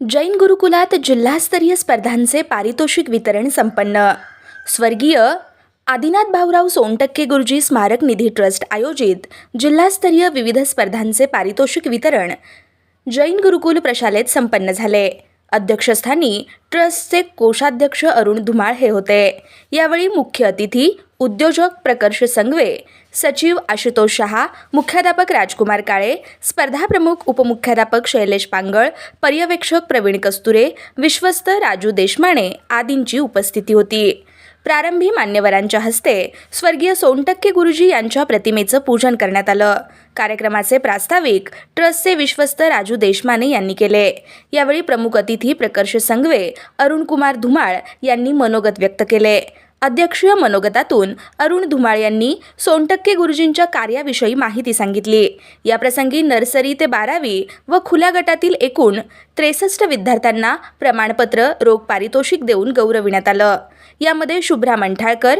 जैन गुरुकुलात जिल्हास्तरीय स्पर्धांचे पारितोषिक वितरण संपन्न. स्वर्गीय आदिनाथ भाऊराव सोनटक्के गुरुजी स्मारक निधी ट्रस्ट आयोजित जिल्हास्तरीय विविध स्पर्धांचे पारितोषिक वितरण जैन गुरुकुल प्रशालेत संपन्न झाले. अध्यक्षस्थानी ट्रस्टचे कोषाध्यक्ष अरुण धुमाळ हे होते. यावेळी मुख्य अतिथी उद्योजक प्रकर्ष संघवे सचिव आशुतोष शहा मुख्याध्यापक राजकुमार काळे स्पर्धा प्रमुख उपमुख्याध्यापक शैलेश पांगळ पर्यवेक्षक प्रवीण कस्तुरे विश्वस्त राजू देशमाने आदींची उपस्थिती होती. प्रारंभी मान्यवरांच्या हस्ते स्वर्गीय सोनटक्के गुरुजी यांच्या प्रतिमेचं पूजन करण्यात आलं. कार्यक्रमाचे प्रास्ताविक ट्रस्टचे विश्वस्त राजू देशमाने यांनी केले. यावेळी प्रमुख अतिथी प्रकर्ष संगवे अरुणकुमार धुमाळ यांनी मनोगत व्यक्त केले. अध्यक्षीय मनोगतातून अरुण धुमाळ यांनी सोनटक्के गुरुजींच्या कार्याविषयी माहिती सांगितली. याप्रसंगी नर्सरी ते बारावी व खुल्या गटातील एकूण त्रेसष्ट विद्यार्थ्यांना प्रमाणपत्र रोख पारितोषिक देऊन गौरविण्यात आलं. यामध्ये शुभ्रा मंठाळकर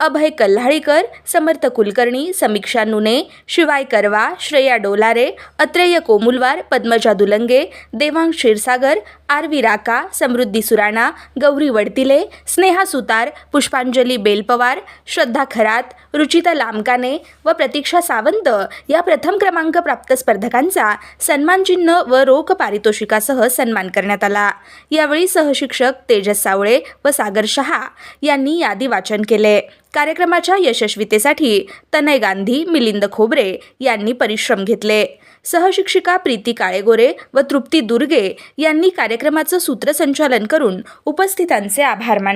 अभय कल्हाळीकर समर्थ कुलकर्णी समीक्षा नुने शिवाय करवा श्रेया डोलारे अत्रेय कोमुलवार पद्मजा दुलंगे देवांग क्षीरसागर आरवी राका समृद्धी सुराणा गौरी वडतिले स्नेहा सुतार पुष्पांजली बेलपवार श्रद्धा खरात रुचिता लामकाने व प्रतीक्षा सावंत या प्रथम क्रमांक प्राप्त स्पर्धकांचा सन्मानचिन्ह व रोख पारितोषिकासह सन्मान करण्यात आला. यावेळी सहशिक्षक तेजस सावळे व सागर शहा यांनी यादी वाचन केले. कार्यक्रमाच्या यशस्वीतेसाठी तनय गांधी मिलिंद खोबरे यांनी परिश्रम घेतले. सहशिक्षिका प्रीती काळेगोरे व तृप्ती दुर्गे यांनी कार्यक्रमाचं सूत्रसंचालन करून उपस्थितांचे आभार मानले.